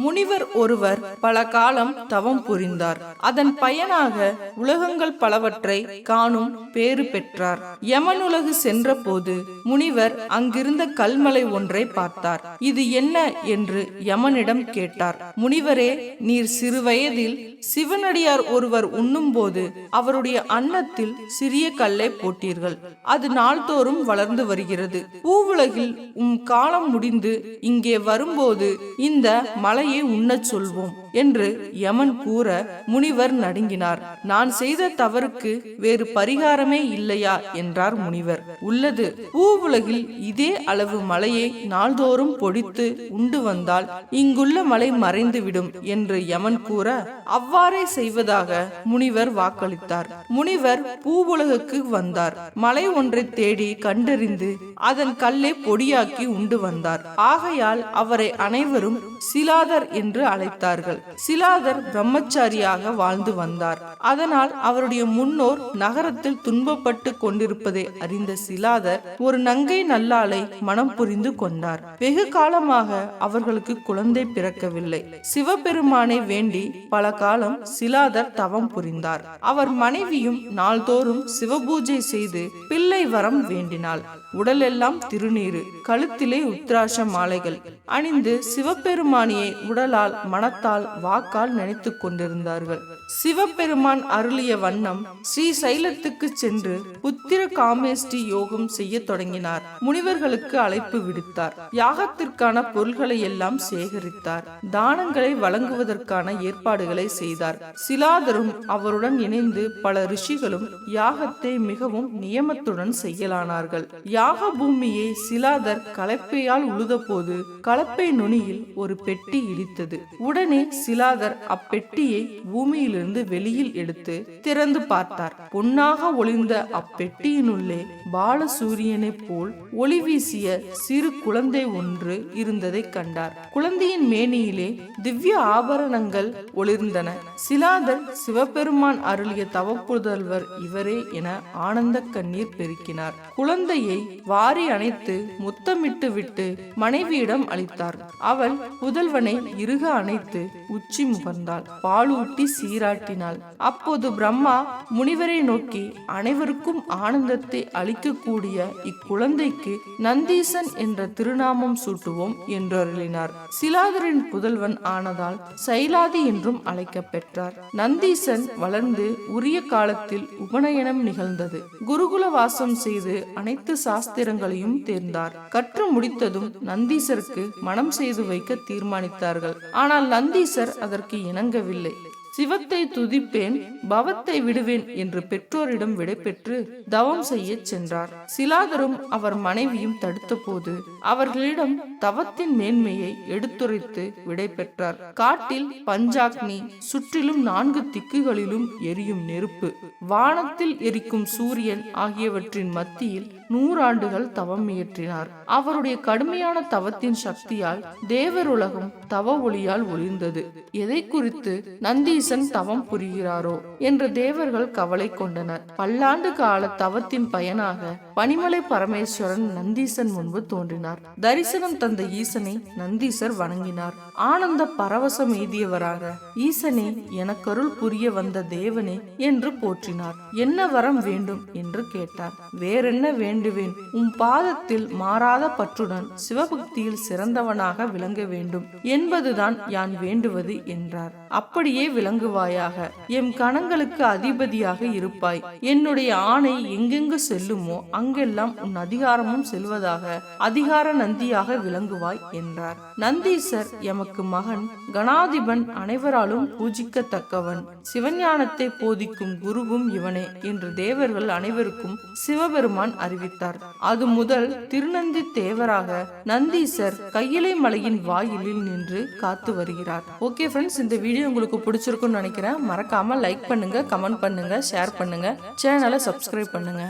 முனிவர் ஒருவர் பல காலம் தவம் புரிந்தார். அதன் பயனாக உலகங்கள் பலவற்றை காணும் பேறு பெற்றார். யமனுலகு சென்றபோது முனிவர் அங்கிருந்த கல்மலை ஒன்றை பார்த்தார். இது என்ன என்று யமனிடம் கேட்டார். முனிவரே நீர் சிறுவயதில் சிவனடியார் ஒருவர் உண்ணும்போது அவருடைய அன்னத்தில் சிறிய கல்லை போட்டீர்கள். அது நாள்தோறும் வளர்ந்து வருகிறது. பூவுலகில் உம் காலம் முடிந்து இங்கே வரும்போது இந்த மலை மலையை உண்ணச் சொல்வோம் என்று யமன் கூற முனிவர் நடுங்கினார். நான் செய்த தவறுக்கு வேறு பரிகாரமே இல்லையா? என்றார் முனிவர். உள்ளது. பூவுலகில் இதே அளவு மலையை நாள்தோறும் பொடித்து உண்டு வந்தால் இங்குள்ள மலை மறைந்துவிடும் என்று யமன் கூற அவ்வாறே செய்வதாக முனிவர் வாக்களித்தார். முனிவர் பூவுலகுக்கு வந்தார். மலை ஒன்றை தேடி கண்டறிந்து அதன் கல்லை பொடியாக்கி உண்டு வந்தார். ஆகையால் அவரை அனைவரும் சிலாத சிலாதர் என்று அழைத்தார்கள். சிலாதர் பிரம்மச்சாரியாக வாழ்ந்து வந்தார். அதனால் அவருடைய முன்னோர் நகரத்தில் துன்பப்பட்டு கொண்டிருப்பதை அறிந்த சிலாதர் ஒரு நங்கை நல்லாளை மனம் புரிந்து கொண்டார். வெகு காலமாக அவர்களுக்கு குழந்தை பிறக்கவில்லை. சிவபெருமானை வேண்டி பல காலம் சிலாதர் தவம் புரிந்தார். அவர் மனைவியும் நாள்தோறும் சிவபூஜை செய்து பிள்ளை வரம் வேண்டினாள். உடலெல்லாம் திருநீரு கழுத்திலே உத்ராஷ மாலைகள் அணிந்து சிவபெருமானியை உடலால் மனத்தால் வாக்கால் நினைத்து கொண்டிருந்தார்கள். சிவபெருமான் அருளிய வண்ணம் ஸ்ரீ சைலத்துக்கு சென்று புத்திர காமேஷ்டி யோகம் செய்ய தொடங்கினார். முனிவர்களுக்கு அழைப்பு விடுத்தார். யாகத்திற்கான பொருள்களை எல்லாம் சேகரித்தார். தானங்களை வழங்குவதற்கான ஏற்பாடுகளை செய்தார். சிலாதரும் அவருடன் இணைந்து பல ரிஷிகளும் யாகத்தை மிகவும் நியமத்துடன் செய்யலானார்கள். யாக பூமியை சிலாதர் கலப்பையால் உழுதபோது கலப்பை நுனியில் ஒரு பெட்டி இடித்தது. உடனே சிலாதர் அப்பெட்டியை பூமியிலிருந்து வெளியில் எடுத்து திறந்து பார்த்தார். பொன்னாக ஒளிந்த அப்பெட்டியினுள்ளே பாலசூரியனைப் போல் ஒளி வீசிய சிறு குழந்தை ஒன்று இருந்ததை கண்டார். குழந்தையின் மேனியிலே திவ்ய ஆபரணங்கள் ஒளிர்ந்தன. சிலாதர் சிவபெருமான் அருளிய தவப்புதல்வர் இவரே என ஆனந்த கண்ணீர் பெருக்கினார். குழந்தையை வாரி அணைத்து முத்தமிட்டு விட்டு மனைவியிடம் அளித்தார். அவள் புதல்வனை இறுக அணைத்து உச்சி முகர்ந்தாள் பாலூட்டி சீராட்டினாள். அப்போது பிரம்மா முனிவரை நோக்கி அனைவருக்கும் ஆனந்தத்தை அளிக்கக்கூடிய இக்குழந்தைக்கு நந்தீசன் என்ற திருநாமம் சூட்டுவோம் என்று அருளினார். சிலாதரின் புதல்வன் ஆனதால் சைலாதி என்றும் அழைக்கப்பெற்றார் நந்தீசன் வளர்ந்து உரிய காலத்தில் உபநயனம் நிகழ்ந்தது. குருகுல வாசம் செய்து அனைத்து சாஸ்திரங்களையும் தேர்ந்தார். கற்று முடித்ததும் நந்தீசருக்கு மனம் செய்து வைக்க தீர்மானித்தார்கள். ஆனால் நந்தீசர் அதற்கு இணங்கவில்லை. சிவத்தை துதிப்பேன் பவத்தை விடுவேன் என்று பெற்றோரிடம் விடைபெற்று தவம் செய்ய சென்றார். சிலாதரும் அவர் மனைவியும் தடுத்தபோது அவர்களிடம் தவத்தின் மேன்மையை எடுத்துரைத்து விடை பெற்றார் காட்டில் பஞ்சாக்னி சுற்றிலும் நான்கு திக்குகளிலும் எரியும் நெருப்பு வானத்தில் எரிக்கும் சூரியன் ஆகியவற்றின் மத்தியில் நூறாண்டுகள் தவம் இயற்றினார். அவருடைய கடுமையான தவத்தின் சக்தியால் தேவருலகம் தவ ஒளியால் ஒளிர்ந்தது. எதை குறித்து நந்தீசன் தவம் புரிகிறாரோ என்று தேவர்கள் கவலை கொண்டனர். பல்லாண்டு கால தவத்தின் பயனாக பனிமலை பரமேஸ்வரன் நந்தீசன் முன்பு தோன்றினார். தரிசனம் தந்த ஈசனை நந்தீசர் வணங்கினார். ஆனந்த பரவசம் எய்தியவராக ஈசனே எனக்கருள் புரிய வந்த தேவனே என்று போற்றினார். என்ன வரம் வேண்டும்? என்று கேட்டார். வேறென்ன வேண்டுவேன்? உம் பாதத்தில் மாறாத பற்றுடன் சிவபக்தியில் சிறந்தவனாக விளங்க வேண்டும். என்பதுதான் யான் வேண்டுவது என்றார். அப்படியே விளங்குவாயாக. எம் கணங்களுக்கு அதிபதியாக இருப்பாய். என்னுடைய ஆணை எங்கெங்கு செல்லுமோ அங்கெல்லாம் உன் அதிகாரமும் செல்வதாக அதிகார நந்தியாக விளங்குவாய் என்றார். நந்தீசர் எமக்கு மகன் கணாதிபன் அனைவராலும் பூஜிக்கத்தக்கவன். சிவஞானத்தை போதிக்கும் குருவும் இவனே என்று தேவர்கள் அனைவருக்கும் சிவபெருமான் அறிவித்தார். அது முதல் திருநந்தி தேவராக நந்தீசர் கையிலை மலையின் வாயிலில் நின்று காத்து வருகிறார். ஓகே ஃப்ரெண்ட்ஸ் இந்த வீடியோ உங்களுக்கு பிடிச்சிருக்கும்னு நினைக்கிறேன். மறக்காம லைக் பண்ணுங்க கமெண்ட் பண்ணுங்க ஷேர் பண்ணுங்க. சேனலை சப்ஸ்கிரைப் பண்ணுங்க.